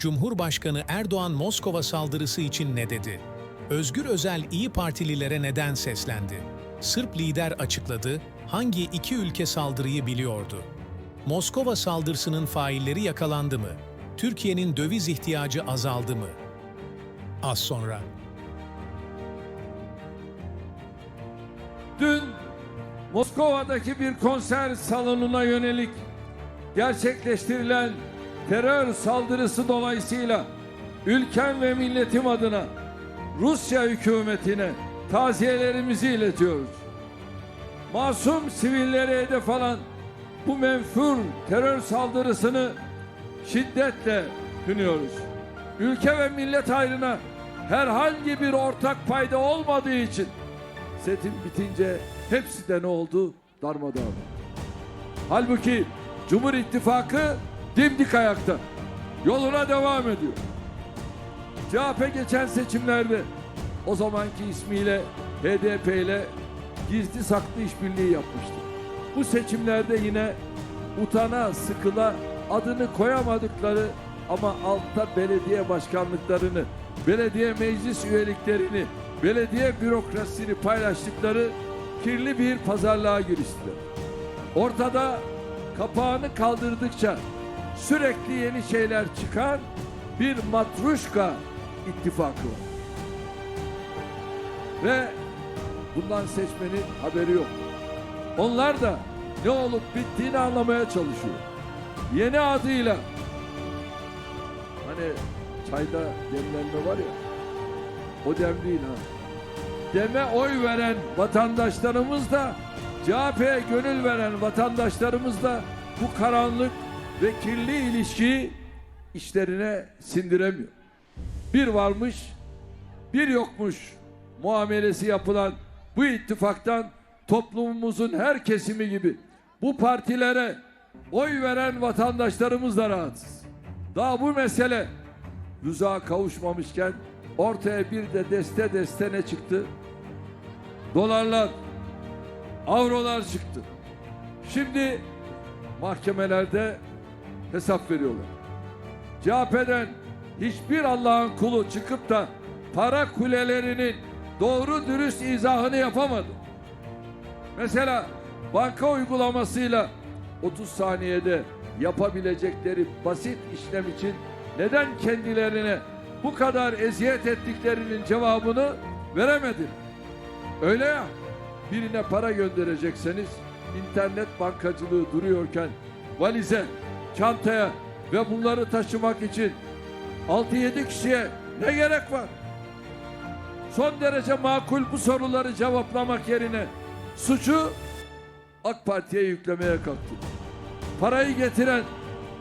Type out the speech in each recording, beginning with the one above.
Cumhurbaşkanı Erdoğan Moskova saldırısı için ne dedi? Özgür Özel İyi Partililere neden seslendi? Sırp lider açıkladı, hangi iki ülke saldırıyı biliyordu? Moskova saldırısının failleri yakalandı mı? Türkiye'nin döviz ihtiyacı azaldı mı? Az sonra. Dün Moskova'daki bir konser salonuna yönelik gerçekleştirilen terör saldırısı dolayısıyla ülkem ve milletim adına Rusya hükümetine taziyelerimizi iletiyoruz. Masum sivillere hedef alan bu menfur terör saldırısını şiddetle kınıyoruz. Ülke ve millet hayrına herhangi bir ortak payda olmadığı için setin bitince hepsi de ne oldu? Darmadağın. Halbuki Cumhur İttifakı dimdik ayakta. Yoluna devam ediyor. CHP geçen seçimlerde o zamanki ismiyle HDP ile gizli saklı işbirliği yapmıştı. Bu seçimlerde yine utana sıkıla adını koyamadıkları ama altta belediye başkanlıklarını, belediye meclis üyeliklerini, belediye bürokrasisini paylaştıkları kirli bir pazarlığa giriştiler. Ortada kapağını kaldırdıkça sürekli yeni şeyler çıkan bir matruşka ittifakı var. Ve bundan seçmenin haberi yok. Onlar da ne olup bittiğini anlamaya çalışıyor. Yeni adıyla hani çayda demlenme var ya o dem ha. Deme oy veren vatandaşlarımız da CHP'ye gönül veren vatandaşlarımız da bu karanlık ve kirli ilişkiyi işlerine sindiremiyor. Bir varmış, bir yokmuş muamelesi yapılan bu ittifaktan toplumumuzun her kesimi gibi bu partilere oy veren vatandaşlarımız da rahatsız. Daha bu mesele rıza kavuşmamışken ortaya bir de deste deste ne çıktı? Dolarlar, avrolar çıktı. Şimdi mahkemelerde hesap veriyorlar. CHP'den hiçbir Allah'ın kulu çıkıp da para kulelerinin doğru dürüst izahını yapamadı. Mesela banka uygulamasıyla 30 saniyede yapabilecekleri basit işlem için neden kendilerine bu kadar eziyet ettiklerinin cevabını veremedi. Öyle ya birine para gönderecekseniz internet bankacılığı duruyorken valize, çantaya ve bunları taşımak için 6-7 kişiye ne gerek var? Son derece makul bu soruları cevaplamak yerine suçu AK Parti'ye yüklemeye kalktı. Parayı getiren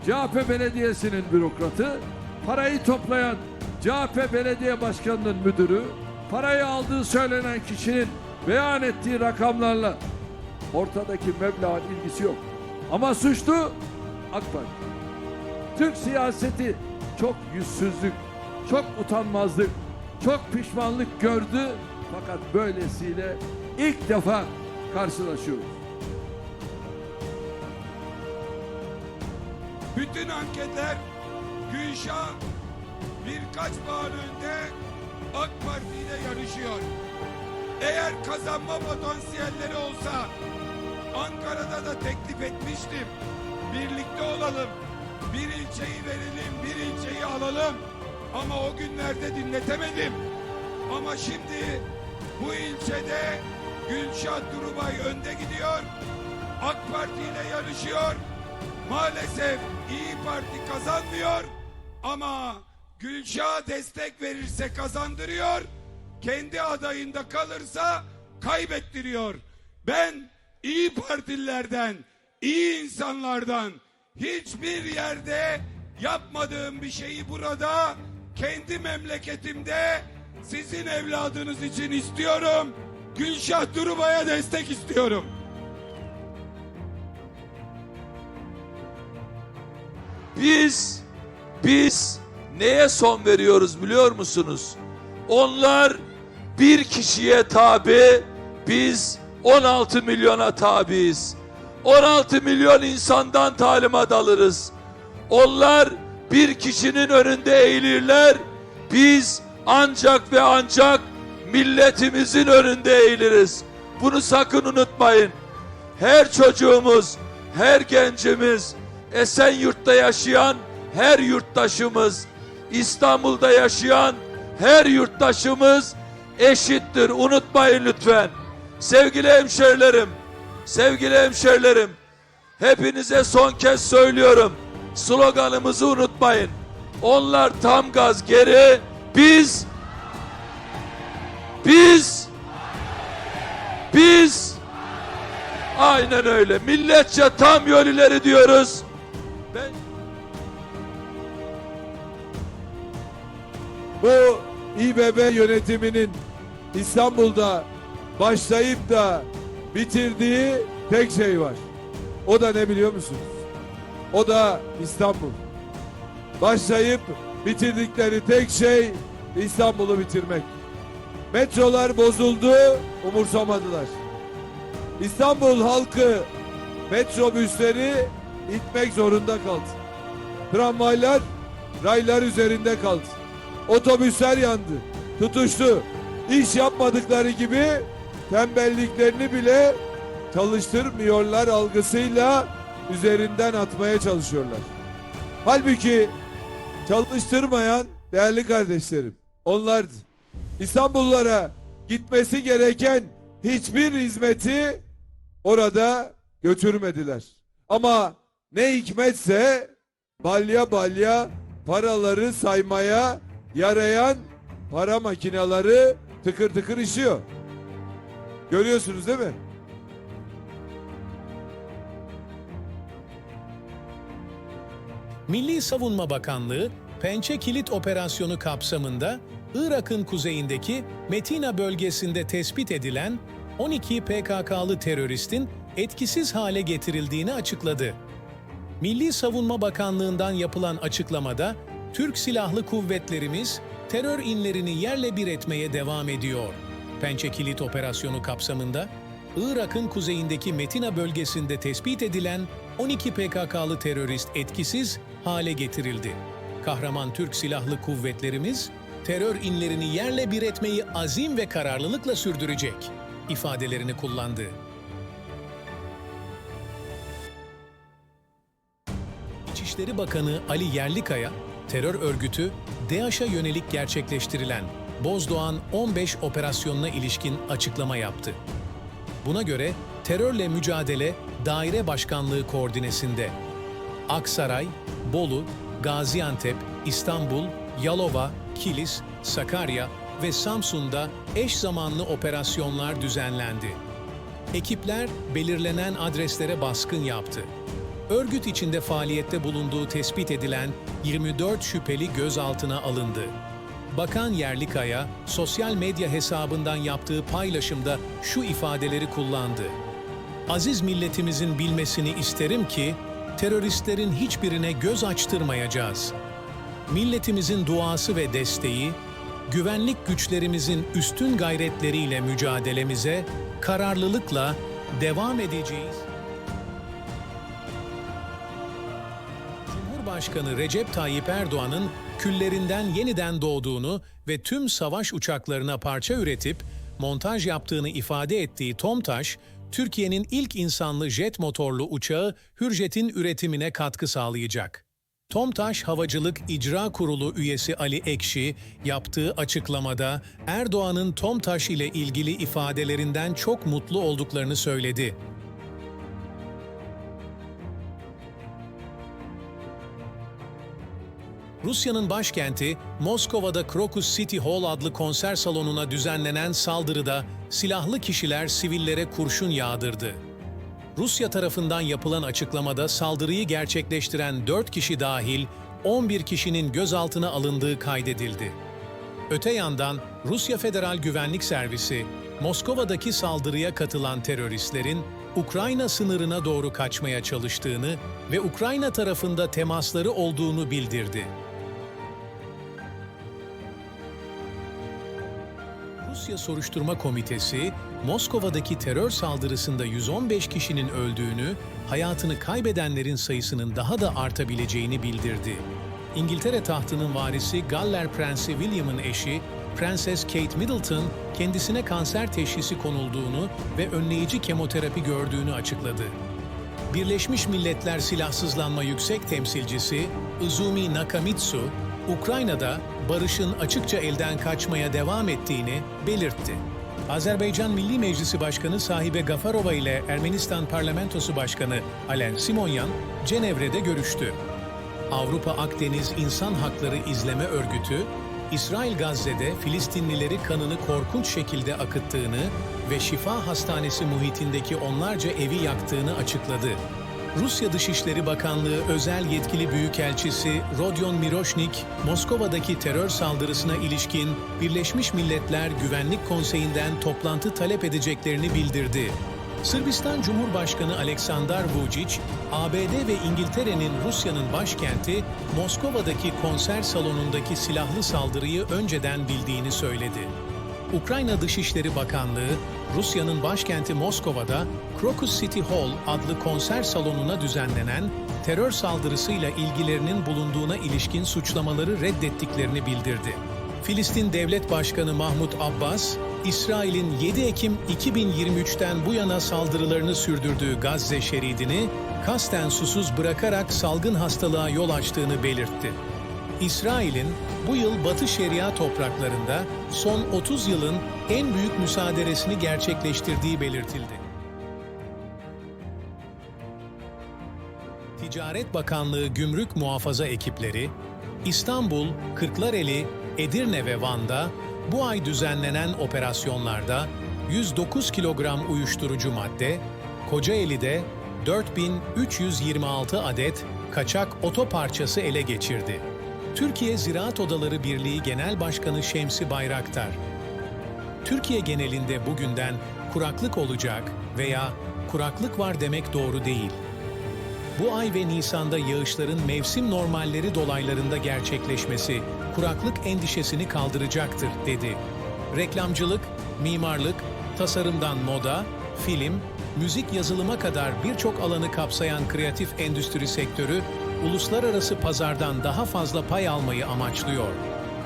CHP Belediyesi'nin bürokratı, parayı toplayan CHP Belediye Başkanı'nın müdürü, parayı aldığı söylenen kişinin beyan ettiği rakamlarla ortadaki meblağın ilgisi yok. Ama suçlu AK Parti. Türk siyaseti çok yüzsüzlük, çok utanmazlık, çok pişmanlık gördü. Fakat böylesiyle ilk defa karşılaşıyoruz. Bütün anketler Gülşah birkaç puan önde AK Parti ile yarışıyor. Eğer kazanma potansiyelleri olsa Ankara'da da teklif etmiştim. Birlikte olalım. Bir ilçeyi verelim, bir ilçeyi alalım. Ama o günlerde dinletemedim. Ama şimdi bu ilçede Gülşah Durubay önde gidiyor. AK Parti ile yarışıyor. Maalesef İyi Parti kazanmıyor ama Gülşah'a destek verirse kazandırıyor. Kendi adayında kalırsa kaybettiriyor. Ben İyi Partililerden, iyi insanlardan hiçbir yerde yapmadığım bir şeyi burada kendi memleketimde sizin evladınız için istiyorum. Gülşah Durubay'a destek istiyorum. Biz biz neye son veriyoruz biliyor musunuz? Onlar bir kişiye tabi, biz 16 milyona tabiiz. 16 milyon insandan talimat alırız. Onlar bir kişinin önünde eğilirler. Biz ancak ve ancak milletimizin önünde eğiliriz. Bunu sakın unutmayın. Her çocuğumuz, her gencimiz, Esenyurt'ta yaşayan her yurttaşımız, İstanbul'da yaşayan her yurttaşımız eşittir. Unutmayın lütfen. Sevgili hemşerilerim, sevgili hemşerilerim, hepinize son kez söylüyorum. Sloganımızı unutmayın. Onlar tam gaz geri, biz biz biz aynen öyle. Milletçe tam yol ileri diyoruz. Ben Bu İBB yönetiminin İstanbul'da başlayıp da bitirdiği tek şey var. O da ne biliyor musunuz? O da İstanbul. Başlayıp bitirdikleri tek şey İstanbul'u bitirmek. Metrolar bozuldu, umursamadılar. İstanbul halkı metrobüsleri itmek zorunda kaldı. Tramvaylar raylar üzerinde kaldı. Otobüsler yandı, tutuştu. İş yapmadıkları gibi tembelliklerini bile çalıştırmıyorlar algısıyla üzerinden atmaya çalışıyorlar. Halbuki çalıştırmayan değerli kardeşlerim onlardı. İstanbullulara gitmesi gereken hiçbir hizmeti orada götürmediler. Ama ne hikmetse balya balya paraları saymaya yarayan para makineleri tıkır tıkır işiyor. Görüyorsunuz değil mi? Milli Savunma Bakanlığı, Pençe Kilit Operasyonu kapsamında Irak'ın kuzeyindeki Metina bölgesinde tespit edilen 12 PKK'lı teröristin etkisiz hale getirildiğini açıkladı. Milli Savunma Bakanlığı'ndan yapılan açıklamada, Türk Silahlı Kuvvetlerimiz terör inlerini yerle bir etmeye devam ediyor. Pençe Kilit Operasyonu kapsamında, Irak'ın kuzeyindeki Metina bölgesinde tespit edilen 12 PKK'lı terörist etkisiz hale getirildi. Kahraman Türk Silahlı Kuvvetlerimiz, terör inlerini yerle bir etmeyi azim ve kararlılıkla sürdürecek ifadelerini kullandı. İçişleri Bakanı Ali Yerlikaya, terör örgütü DAEŞ'a yönelik gerçekleştirilen Bozdoğan 15 operasyonuna ilişkin açıklama yaptı. Buna göre terörle mücadele daire başkanlığı koordinesinde Aksaray, Bolu, Gaziantep, İstanbul, Yalova, Kilis, Sakarya ve Samsun'da eş zamanlı operasyonlar düzenlendi. Ekipler belirlenen adreslere baskın yaptı. Örgüt içinde faaliyette bulunduğu tespit edilen 24 şüpheli gözaltına alındı. Bakan Yerlikaya, sosyal medya hesabından yaptığı paylaşımda şu ifadeleri kullandı. Aziz milletimizin bilmesini isterim ki, teröristlerin hiçbirine göz açtırmayacağız. Milletimizin duası ve desteği, güvenlik güçlerimizin üstün gayretleriyle mücadelemize kararlılıkla devam edeceğiz. Cumhurbaşkanı Recep Tayyip Erdoğan'ın küllerinden yeniden doğduğunu ve tüm savaş uçaklarına parça üretip montaj yaptığını ifade ettiği TOMTAŞ, Türkiye'nin ilk insanlı jet motorlu uçağı Hürjet'in üretimine katkı sağlayacak. TOMTAŞ Havacılık İcra Kurulu üyesi Ali Ekşi yaptığı açıklamada Erdoğan'ın TOMTAŞ ile ilgili ifadelerinden çok mutlu olduklarını söyledi. Rusya'nın başkenti Moskova'da Crocus City Hall adlı konser salonuna düzenlenen saldırıda silahlı kişiler sivillere kurşun yağdırdı. Rusya tarafından yapılan açıklamada saldırıyı gerçekleştiren 4 kişi dahil 11 kişinin gözaltına alındığı kaydedildi. Öte yandan Rusya Federal Güvenlik Servisi, Moskova'daki saldırıya katılan teröristlerin Ukrayna sınırına doğru kaçmaya çalıştığını ve Ukrayna tarafında temasları olduğunu bildirdi. Rusya Soruşturma Komitesi, Moskova'daki terör saldırısında 115 kişinin öldüğünü, hayatını kaybedenlerin sayısının daha da artabileceğini bildirdi. İngiltere tahtının varisi Galler Prensi William'ın eşi Prenses Kate Middleton kendisine kanser teşhisi konulduğunu ve önleyici kemoterapi gördüğünü açıkladı. Birleşmiş Milletler Silahsızlanma Yüksek Temsilcisi Izumi Nakamitsu, Ukrayna'da barışın açıkça elden kaçmaya devam ettiğini belirtti. Azerbaycan Milli Meclisi Başkanı Sahibe Gafarova ile Ermenistan Parlamentosu Başkanı Alen Simonyan, Cenevre'de görüştü. Avrupa Akdeniz İnsan Hakları İzleme Örgütü, İsrail Gazze'de Filistinlileri kanını korkunç şekilde akıttığını ve Şifa Hastanesi muhitindeki onlarca evi yaktığını açıkladı. Rusya Dışişleri Bakanlığı özel yetkili büyükelçisi Rodion Miroshnik, Moskova'daki terör saldırısına ilişkin Birleşmiş Milletler Güvenlik Konseyi'nden toplantı talep edeceklerini bildirdi. Sırbistan Cumhurbaşkanı Aleksandar Vučić, ABD ve İngiltere'nin Rusya'nın başkenti Moskova'daki konser salonundaki silahlı saldırıyı önceden bildiğini söyledi. Ukrayna Dışişleri Bakanlığı, Rusya'nın başkenti Moskova'da Crocus City Hall adlı konser salonuna düzenlenen terör saldırısıyla ilgilerinin bulunduğuna ilişkin suçlamaları reddettiklerini bildirdi. Filistin Devlet Başkanı Mahmut Abbas, İsrail'in 7 Ekim 2023'ten bu yana saldırılarını sürdürdüğü Gazze şeridini kasten susuz bırakarak salgın hastalığa yol açtığını belirtti. İsrail'in bu yıl Batı Şeria topraklarında son 30 yılın en büyük müsaaderesini gerçekleştirdiği belirtildi. Ticaret Bakanlığı Gümrük Muhafaza ekipleri, İstanbul, Kırklareli, Edirne ve Van'da bu ay düzenlenen operasyonlarda 109 kilogram uyuşturucu madde, Kocaeli'de 4326 adet kaçak oto parçası ele geçirdi. Türkiye Ziraat Odaları Birliği Genel Başkanı Şemsi Bayraktar, Türkiye genelinde bugünden kuraklık olacak veya kuraklık var demek doğru değil. Bu ay ve Nisan'da yağışların mevsim normalleri dolaylarında gerçekleşmesi kuraklık endişesini kaldıracaktır, dedi. Reklamcılık, mimarlık, tasarımdan moda, film, müzik yazılıma kadar birçok alanı kapsayan kreatif endüstri sektörü, uluslararası pazardan daha fazla pay almayı amaçlıyor.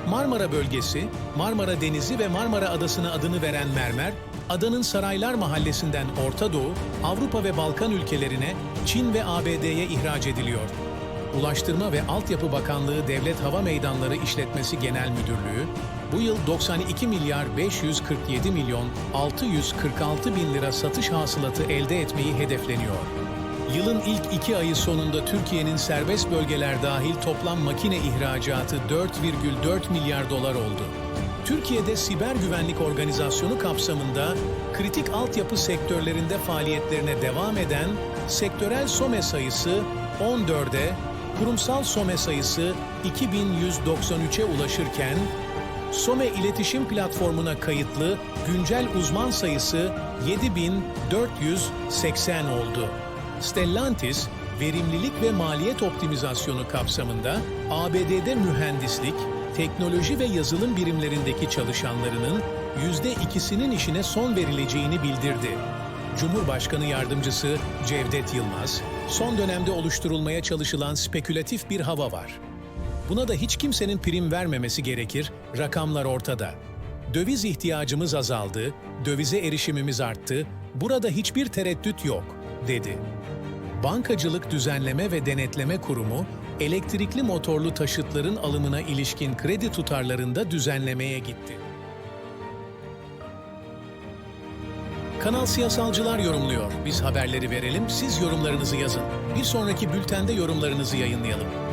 Marmara bölgesi, Marmara Denizi ve Marmara Adası'na adını veren mermer, adanın Saraylar Mahallesi'nden Orta Doğu, Avrupa ve Balkan ülkelerine, Çin ve ABD'ye ihraç ediliyor. Ulaştırma ve Altyapı Bakanlığı Devlet Hava Meydanları İşletmesi Genel Müdürlüğü, bu yıl 92 milyar 547 milyon 646 bin lira satış hasılatı elde etmeyi hedefleniyor. Yılın ilk iki ayı sonunda Türkiye'nin serbest bölgeler dahil toplam makine ihracatı 4,4 milyar dolar oldu. Türkiye'de siber güvenlik organizasyonu kapsamında kritik altyapı sektörlerinde faaliyetlerine devam eden sektörel SOME sayısı 14'e, kurumsal SOME sayısı 2193'e ulaşırken, SOME iletişim platformuna kayıtlı güncel uzman sayısı 7480 oldu. Stellantis, verimlilik ve maliyet optimizasyonu kapsamında ABD'de mühendislik, teknoloji ve yazılım birimlerindeki çalışanlarının yüzde ikisinin işine son verileceğini bildirdi. Cumhurbaşkanı Yardımcısı Cevdet Yılmaz, son dönemde oluşturulmaya çalışılan spekülatif bir hava var. Buna da hiç kimsenin prim vermemesi gerekir, rakamlar ortada. Döviz ihtiyacımız azaldı, dövize erişimimiz arttı, burada hiçbir tereddüt yok, dedi. Bankacılık Düzenleme ve Denetleme Kurumu, elektrikli motorlu taşıtların alımına ilişkin kredi tutarlarında düzenlemeye gitti. Kanal Siyasalcılar yorumluyor. Biz haberleri verelim, siz yorumlarınızı yazın. Bir sonraki bültende yorumlarınızı yayınlayalım.